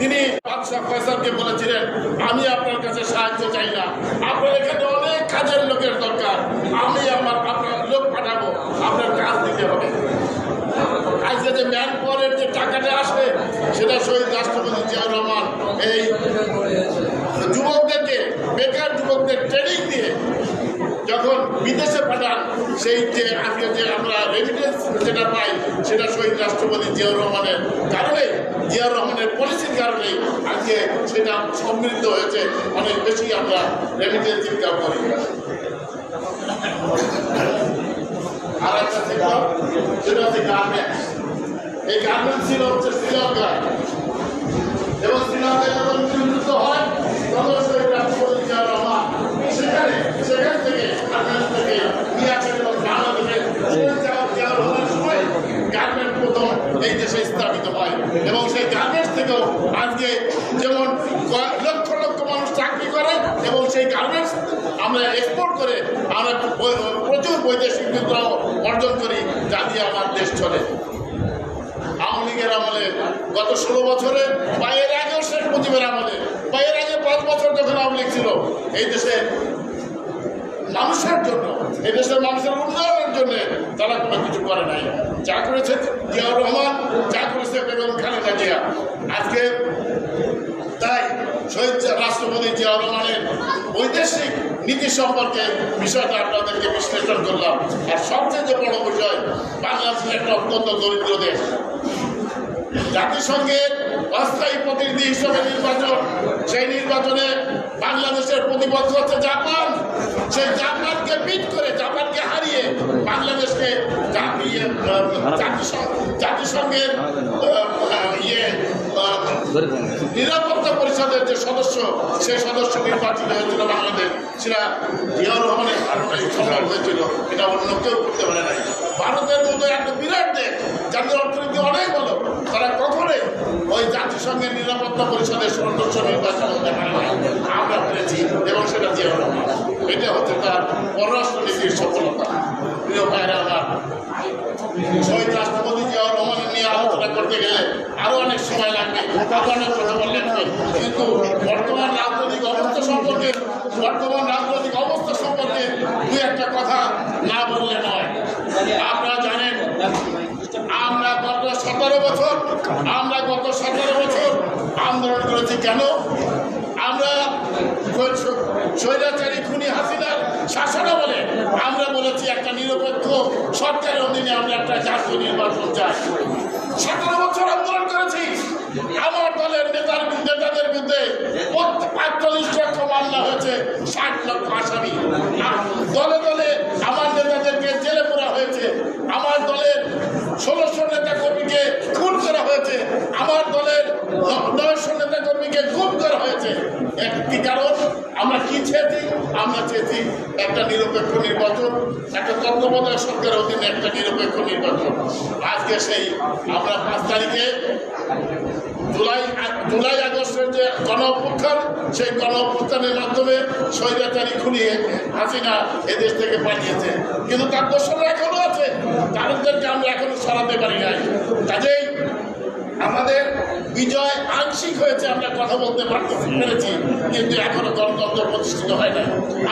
তিনি বাদশাহ ফয়সালকে বলেছিলেন, আমি আপনার কাছে সাহায্য চাই না। আপনার এখানে অনেক কাজের লোকের দরকার। আমি আমার আপনার লোক পাঠাবো। আপনার কাজ দিতে হবে। আজকে যে ম্যান পাওয়ারের যে টাকাটা আসবে, সেটা শহীদ রাষ্ট্রপতি জিয়াউর রহমান এই যুবকদেরকে বেকার বিদেশে পাঠান। সেই যে আজকে যে আমরা রেমিটেন্স যেটা পাই, সেটা শহীদ রাষ্ট্রপতি জিয়াউর রহমানের কারণে, জিয়াউর রহমানের পলিসির কারণে আজকে সেটা সমৃদ্ধ হয়েছে। অনেক বেশি আমরা রেমিটেন্স ইনকাম করি। আর একটা ছিল, সেটা হচ্ছে গার্মেন্টস এই গার্মেন্টস ছিল হচ্ছে শ্রীলঙ্কায় এবং শ্রীলঙ্কায় যখন নিযুক্ত হয় তখন শহীদ রাষ্ট্রপতি জিয়াউর রহমান সেখানে সেখান থেকে গার্মেন্টস থেকে নিয়ে আসেন এবং বাংলাদেশে শহীদ জিয়াউর জিয়াউর রহমানের সময় গার্মেন্ট প্রথম এই দেশে স্থাপিত হয় এবং সেই গার্মেন্টস থেকেও আজকে যেমন ক- লক্ষ লক্ষ মানুষ চাকরি করে এবং সেই গার্মেন্টস আমরা এক্সপোর্ট করে আমরা ব- প্রচুর বৈদেশিক মুদ্রা অর্জন করি যা আমার দেশ চলে। আওয়ামী লীগের আমলে গত ষোলো বছরে বা এর আগেও শেখ মুজিবের আমলে, বা আগে পাঁচ বছর যখন আওয়ামী লীগ ছিল, এই দেশে মানুষের জন্য, এই দেশের মানুষের উন্নয়নের জন্য তারা কোনো কিছু করে নাই। যা করেছে জিয়াউর রহমান, যা করেছে বেগম খালেদা জিয়া। আজকে তাই শহীদ রাষ্ট্রপতি জিয়াউর রহমানের বৈদেশিক নীতি সম্পর্কে বিষয়টা আপনাদেরকে বিশ্লেষণ করলাম। আর সবচেয়ে যে বড় বিষয় বাংলাদেশ একটা অত্যন্ত দরিদ্র দেশ। জাতিসংঘের অস্থায়ী প্রতিনিধি হিসেবে নির্বাচন সেই নির্বাচনে বাংলাদেশের প্রতিপক্ষ হচ্ছে জাপান। সেই জাপানকে বিট করে জাপানকে হারিয়ে বাংলাদেশকে জাতিসংঘের ইয়ে পরিষদের যে সদস্য, সেই সদস্য নির্বাচিত হয়েছিল বাংলাদেশ। সেটা জিয়াউর রহমানের কারণে সম্ভব হয়েছিল। এটা অন্য কেউ করতে পারে নাই। ভারতের মতো একটা বিরাট দেশ যাদের অর্থনীতি অনেক বড় তারা কখনোই ওই জাতিসংঘের নিরাপত্তা পরিষদের সদস্য নির্বাচন হতে পারে না আমরা পেরেছি, এবং সেটা জিয়াউর রহমান। এটা হচ্ছে তার পররাষ্ট্র নীতির সফলতা। প্রিয় ভাইরা, আমার শহীদ রাষ্ট্রপতি জিয়াউর রহমানের নিয়ে আলোচনা করতে গেলে আরও অনেক সময় লাগবে। আরও অনেক কথা বললেন কিন্তু বর্তমান রাজনৈতিক অবস্থা সম্পর্কে বর্তমান রাজনৈতিক অবস্থা সম্পর্কে দু একটা কথা না বললে নয়। আপনারা জানেন, আমরা গত সতেরো বছর আমরা গত সতেরো বছর আন্দোলন করেছি কেন? আমরা স্বৈরাচারী খুনি হাসিনার শাসনা বলে, আমরা বলেছি একটা নিরপেক্ষ সরকারের অধীনে আমরা একটা জাতীয় নির্বাচন চাই। সতেরো বছর আন্দোলন করেছি। আমার দলের নেতার নেতাদের বিরুদ্ধে আটচল্লিশ লক্ষ মামলা হয়েছে, ষাট লক্ষ আসামি। দলে দলে আমার নেতাদেরকে জেলে পড়া হয়েছে। আমার দলের ষোলোশো নেতা কর্মীকে খুন করা হয়েছে। আমার দলের নয়শো নেতা কর্মীকে গুম করা হয়েছে। একটি কারণ, আমরা কি চেয়েছি? আমরা চেয়েছি একটা নিরপেক্ষ নির্বাচন। তত্ত্বাবধায়ক সরকারের অধীনে একটা নিরপেক্ষ নির্বাচন। আজকে সেই আমরা পাঁচ তারিখে জুলাই জুলাই আগস্টের যে গণ অভ্যুত্থান সেই গণ মাধ্যমে স্বৈরাচারী খুলিয়ে হাসিনা এদেশ থেকে পাঠিয়েছে কিন্তু তার দোষরা এখনও আছে। তাদেরকে আমরা এখনও সরাতে পারি নাই। কাজেই আমাদের বিজয় আংশিক হয়েছে, আমরা কথা বলতে পারতেছি, পেরেছি, কিন্তু এখনও গণতন্ত্র প্রতিষ্ঠিত হয় না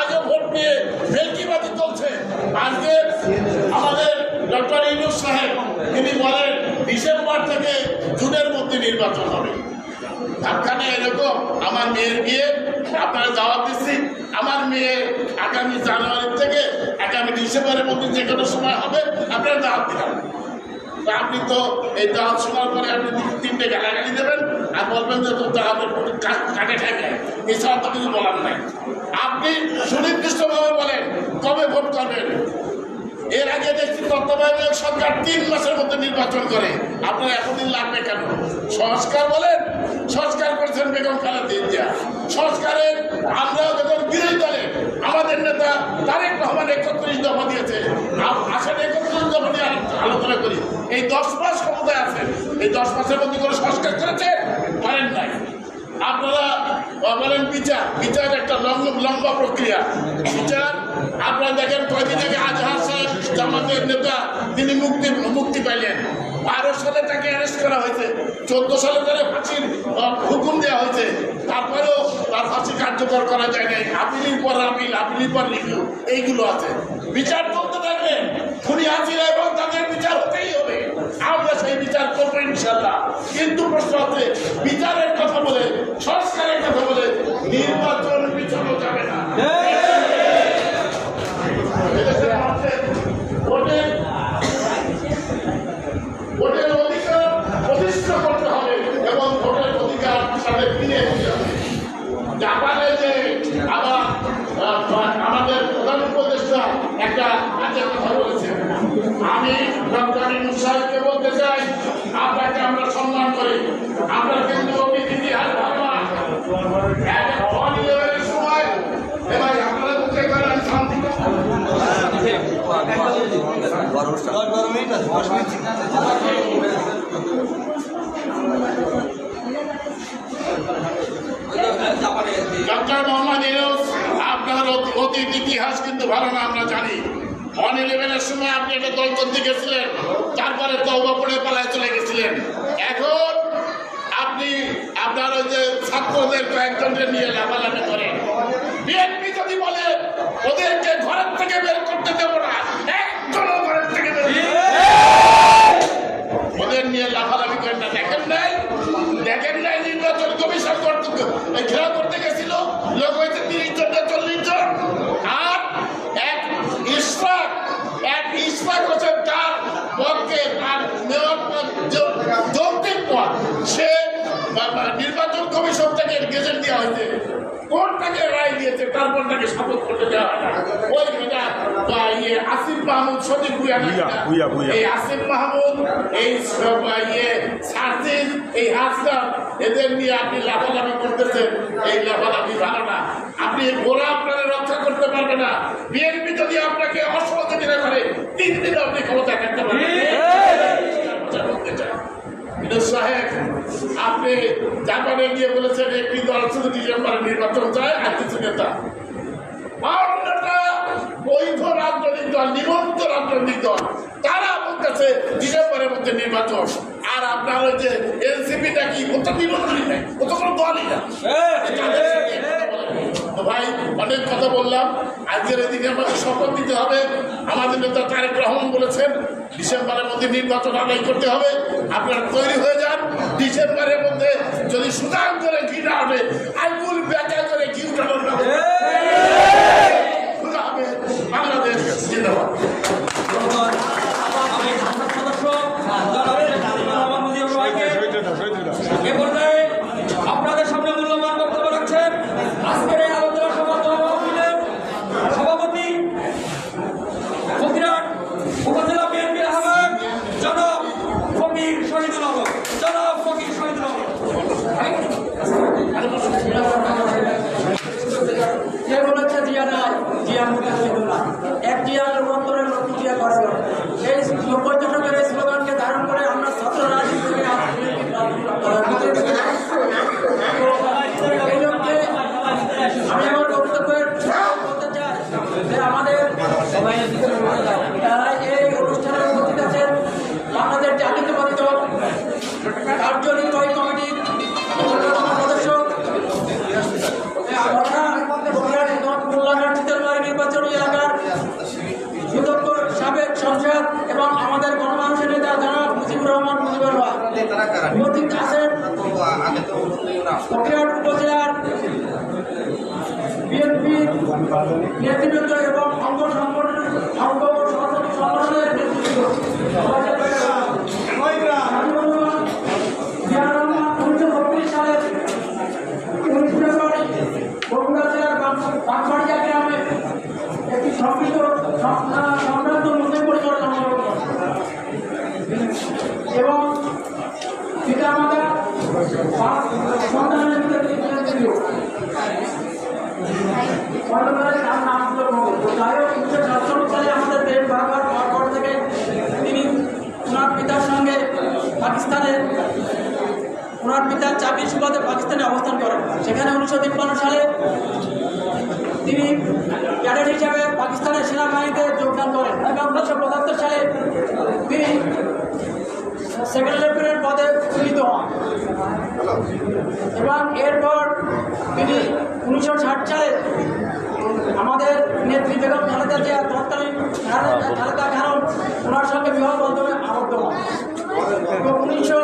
আজও নিয়ে ভেলকিবাজি চলছে। আজকে আমাদের ডক্টর ইনুস সাহেব, তিনি বলেন ডিসেম্বর থেকে জুনের মধ্যে নির্বাচন হবে। ধাক্কানে এরকম, আমার মেয়ের বিয়ে, আপনারা দাওয়াত দিচ্ছি, আমার মেয়ে আগামী জানুয়ারি থেকে আগামী ডিসেম্বরের মধ্যে যে কোনো সময় হবে, আপনারা দাওয়াত দিলাম আপনি তো এই দাওয়াত শোনার পরে আপনি তিন- তিনটে গালাগালি দেবেন আর বলবেন যে তোর দাওয়াতের প্রতি কা- কাটে থাকে এছাড়া তো কিছু বলার নাই। আপনি সুনির্দিষ্টভাবে বলেন, কবে ভোট করবেন? এর আগে দেখছি তত্ত্বাবধায়ক সরকার তিন মাসের মধ্যে নির্বাচন করে। আপনার এতদিন লাগবে কেন? সংস্কার বলেন, সংস্কার করেছেন বেগম খালেদা জিয়া। সংস্কারের আমরাও যখন বিরোধী দলে, আমাদের নেতা তারেক রহমান একত্রিশ দফা দিয়েছে। আসেন একত্রিশ দফা নিয়ে আলোচনা করি। এই দশ মাস ক্ষমতায় আছেন। এই দশ মাসের মধ্যে কোনো সংস্কার করেছে পারেন নাই আপনারা বলেন বিচার। বিচার একটা লম্বা প্রক্রিয়া। বিচার, আপনারা দেখেন কয়দিন আগে আজহার সাহেব, জামাতের নেতা, তিনি মুক্তি মুক্তি পাইলেন। বারো সালে তাকে অ্যারেস্ট করা হয়েছে। চোদ্দ সালে তারে ফাঁসির হুকুম দেওয়া হয়েছে। তারপরেও তার ফাঁসি কার্যকর করা যায় নাই। আপিলের পর আপিল, আপিলের পর রিভিউ এইগুলো আছে। বিচার চলতে থাকবে। খুনি হাসিনা এবং তাদের বিচার হতেই হবে আমরা সেই বিচার করব ইনশাল্লাহ কিন্তু প্রশ্ন হচ্ছে বিচারের কথা বলে, সংস্কারের কথা বলে নির্বাচন পিছনে যাবে না। অধিকার প্রতিষ্ঠা করতে হবে এবং ভোটের অধিকার সাথে ফিরে জাপানে যে আবার আহ, আমাদের প্রধান উপদেষ্টা একটা কাজের কথা বলেছেন আমি ডক্টর ইনু সাহেবকে বলতে চাই, আপনাকে আমরা সম্মান করি। আমরা কিন্তু ইলেভেনের সময়, এ ভাই, আপনারা বুঝতে পারেন শান্তি ডক্টর আপনার অতি- অতীত ইতিহাস কিন্তু ভালো না, আমরা জানি। ওয়ান ইলেভেনের সময় আপনি একটা দল করতে তারপরে তৌবা পালায় চলে গেছিলেন। এখন আপনি আপনার ওই যে ছাত্রদের কয়েকজনকে নিয়ে লাভালাভি করেন। বিএনপি যদি বলে, ওদেরকে ঘরের থেকে বের করতে দেবো না, একজনও ঘরের থেকে বের। ওদের নিয়ে লাফালাফি করেন না। দেখেন নাই? দেখেন নাই নির্বাচন কমিশন করতে ঘেরাও করতে গেছিল লোক হয়েছে তিরিশ জন না চল্লিশ জন আর এক ইসরাক এক ইসরাক হচ্ছে তার পক্ষে তার নেওয়ার পর য- যৌক্তিক পথ সে বা- বা নির্বাচন কমিশন থেকে গেজেট দেওয়া হয়েছে কোনটাকে রায় দিয়েছে? তারপর শপথ করতে দেওয়া ওই যেটা ইয়ে আসিফ মাহমুদ। এই আসিফ মাহমুদ এই ইয়ে সার্জিস এই হাসনাত এদের নিয়ে আপনি লাফালাফি করতেছেন। এই লাফালাফি ভালো না। আপনি ওরা আপনারা রক্ষা করতে পারবে না। বিএনপি যদি আপনাকে অসহযোগিতা করে তিন দিন আপনি ক্ষমতা থাকতে পারবেন কথা বলতে চাই। বিনোদ সাহেব, আপনি জাপানে গিয়ে বলেছেন একটি দল শুধু ডিসেম্বরে নির্বাচন চায় আর কিছু নেতা বৈধ রাজনৈতিক দল নিবন্ধিত রাজনৈতিক দল, তারা বলতেছে ডিসেম্বরের মধ্যে নির্বাচন। আর আপনার যে এনসিপিটা কি? ও তো নিবন্ধনই নেই ও তো কোনো দলই না তাদের সঙ্গে কথা বলেন। তো ভাই, অনেক কথা বললাম। আজকের এদিকে আমাকে শপথ দিতে হবে। আমাদের নেতা তারেক রহমান বলেছেন, ডিসেম্বরের মধ্যে নির্বাচন আদায় করতে হবে। আপনারা তৈরি হয়ে যান। ডিসেম্বরের মধ্যে যদি সুতরাং করে ঘৃণা হবে আইগুল ব্যাখ্যা করে ঘি উঠানোর ব্যবস্থা খুদা হাফেজ, বাংলাদেশ জিন্দাবাদ আমি সংসদ সদস্য জনাব মোহাম্মদ মুজিবুর রহমানকে এ পর্যায়ে আপনাদের সামনে মূল্যবান বক্তব্য রাখছেন আজকের এই আলোচনা সভা তহবিলের সভাপতি ফকিরাট উপজেলা বিএনপির আহ্বায়ক জনাব ফকির শহীদুল আলম জনাব ফকির শহীদুল আলম কে বলেছে জিয়া নাই জিয়া মুখে ছিল না এক জিয়া রূপান্তরের লক্ষ্য জিয়া করে এই নব্বই দশকের এই স্লোগানকে ধারণ করে আমরা ছাত্র রাজনীতি এই লক্ষ্যে আমি আমার বক্তব্যের বলতে চাই যে আমাদের যারা এই অনুষ্ঠানে উপস্থিত আছেন বাংলাদেশ জাতীয়তাবাদী দল কার্যনির্বাহী কমিটির অন্যতম সদস্য নির্বাচনী এলাকার সাবেক সংসদ এবং আমাদের গণমানুষের নেতা জনাব মুজিবুর রহমান মুজিবুর রহমান আছেন উপজেলার বিএনপি নেতৃবৃন্দ এবং অঙ্গ সংগঠন অঙ্গ ও সহযোগী সংগঠনের নেতৃবৃন্দ জিয়া রহমান উনিশশো বত্রিশ সালের উনিশ ফেব্রুয়ারি বগুড়া জেলার বাগবাড়িয়া গ্রামে একটি সমৃদ্ধ সম্ভ্রান্ত মুসলিম পরিবারে জন্মগ্রহণ করেন। এবং পিতা মাতা পাঁচ সন্তানের ভিতরে তিনি ছিলেন তৃতীয়। ছোটবেলায় তার নাম ছিল মোগল। তো যাই হোক উনিশশো সাতচল্লিশ সালে আমাদের দেশ ভাগ হওয়ার পর থেকে তিনি ওনার পিতার সঙ্গে পাকিস্তানে ওনার পিতার সুবাদে পাকিস্তানে অবস্থান করেন। সেখানে উনিশশো তিপ্পান্ন সালে তিনি ক্যাডেট হিসাবে পাকিস্তানের সেনাবাহিনীতে যোগদান করেন এবং উনিশশো পঁচাত্তর সালে তিনি সেকেন্ড লেফটেন্যান্ট পদে উন্নীত হন। এবং এরপর তিনি উনিশশো ষাট সালে আমাদের নেত্রী বেগম খালেদা জিয়া তৎকালীন খালেদা খালেদা খানম ওনার সঙ্গে বিবাহ বন্ধনে আবদ্ধ হন এবং উনিশশো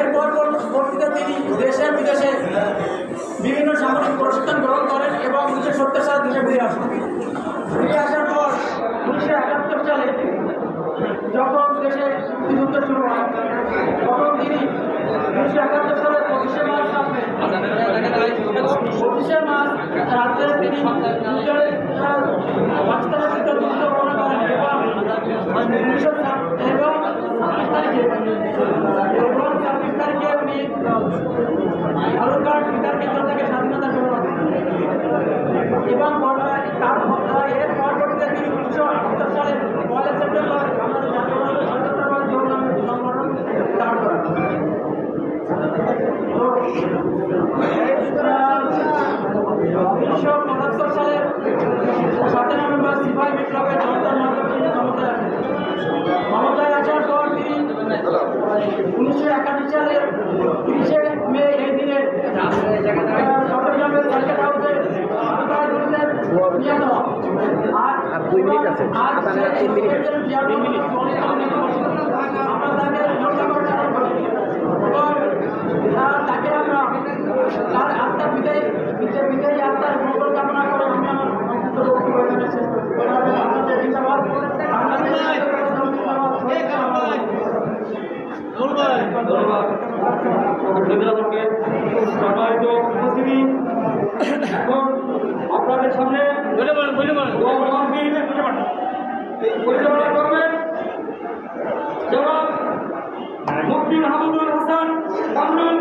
এরপর পরবর্তীতে তিনি দেশে বিদেশে বিভিন্ন সামরিক প্রশিক্ষণ গ্রহণ করেন এবং উনিশশো সত্তর সালে দেশে ফিরে আসেন ফিরে আসার পর উনিশশো একাত্তর সালে যখন দেশে মুক্তিযুদ্ধ শুরু একাত্তর সালের পঁচিশে রাত্রে পঁচিশে মার্চ রাত্রে তিনি পাকিস্তানের যুদ্ধ এবং উনিশশো এবং ছাব্বিশ তারিখে এবং ছাব্বিশ তারিখে উনি থেকে স্বাধীনতা এবং বর্তমানে তার এর পরবর্তীতে তিনি উনিশশো আটাত্তর সালের পয়লা সেপ্টেম্বর আমাদের জাতীয়তাবাদী স্বাধীনতাবাদ দল নামে সংগঠন দাঁড় করেন উনিশশো পঁচাত্তর সালের সাতই নভেম্বর সিপাহী বিপ্লবের জনতার মাধ্যমে তিনি ক্ষমতায় তিনি উনিশশো একাশি সালের তিরিশে মে এই দিনে আর দুই মিনিট আছে তিন মিনিট করি। তাকে এখন আপনাদের পরিচালনা করবেন মুফতি মাহমুদুল হাসান কামরুল